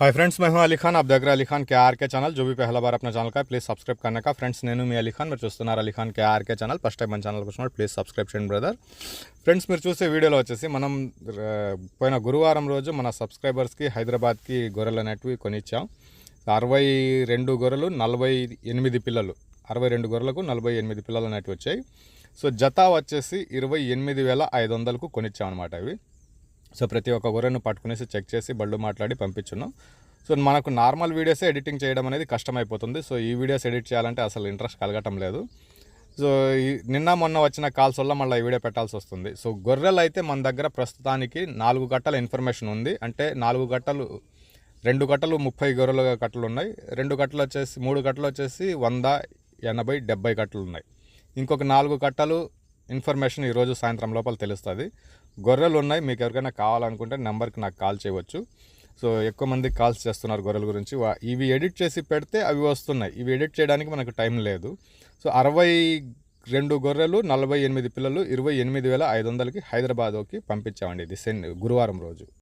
Hi friends मैं हूं अली खान आप देख रहे हैं अली खान के आर के ఛానల్ जो भी पहला बार अपना ఛానల్ का ప్లీజ్ సబ్స్క్రైబ్ करने का ఫ్రెండ్స్ నేను మీ అలీ ఖాన్ మీరు చూస్తున్నారు Ali Khan K RK channel first time మన ఛానల్కి వచ్చినప్పుడు ప్లీజ్ సబ్స్క్రైబ్ చేయండి బ్రదర్ ఫ్రెండ్స్ మీరు చూసే వీడియోలో వచ్చేసి మనం ఆ, పోయిన గురువారం రోజు మన సబ్స్క్రైబర్స్కి హైదరాబాద్కి గొర్రెలు అనేటివి కొనిచ్చాం అరవై రెండు గొర్రెలు నలభై ఎనిమిది పిల్లలు అరవై రెండు గొర్రెలకు నలభై ఎనిమిది పిల్లలు అనేటివి వచ్చాయి సో జత వచ్చేసి ఇరవై ఎనిమిది వేల ఐదు వందలకు కొనిచ్చాం అనమాట ఇవి సో ప్రతి ఒక్క గొర్రెను పట్టుకునేసి చెక్ చేసి బళ్ళు మాట్లాడి పంపించున్నాం. సో మనకు నార్మల్ వీడియోసే ఎడిటింగ్ చేయడం అనేది కష్టమైపోతుంది. సో ఈ వీడియోస్ ఎడిట్ చేయాలంటే అసలు ఇంట్రెస్ట్ కలగటం లేదు. సో ఈ నిన్న మొన్న వచ్చిన కాల్స్ వల్ల మళ్ళీ ఈ వీడియో పెట్టాల్సి వస్తుంది. సో గొర్రెలు అయితే మన దగ్గర ప్రస్తుతానికి నాలుగు గట్టల ఇన్ఫర్మేషన్ ఉంది. అంటే నాలుగు గట్టలు రెండు గట్టలు ముప్పై గొర్రెల కట్టలు ఉన్నాయి. రెండు గట్టలు వచ్చేసి మూడు గట్టలు వచ్చేసి వంద ఎనభై డెబ్బై కట్టలు ఉన్నాయి. ఇంకొక నాలుగు కట్టలు ఇన్ఫర్మేషన్ ఈరోజు సాయంత్రం లోపల తెలుస్తుంది. గొర్రెలు ఉన్నాయి మీకు ఎవరికైనా కావాలనుకుంటే నెంబర్కి నాకు కాల్ చేయవచ్చు. సో ఎక్కువ మంది కాల్స్ చేస్తున్నారు గొర్రెల గురించి. వా- ఇవి ఎడిట్ చేసి పెడితే అవి వస్తున్నాయి. ఇవి ఎడిట్ చేయడానికి మనకు టైం లేదు. సో అరవై రెండు గొర్రెలు నలభై ఎనిమిది పిల్లలు ఇరవై ఎనిమిది వేల ఐదు వందలకి హైదరాబాద్కి పంపించామండి. ఇది సెన్ గురువారం రోజు.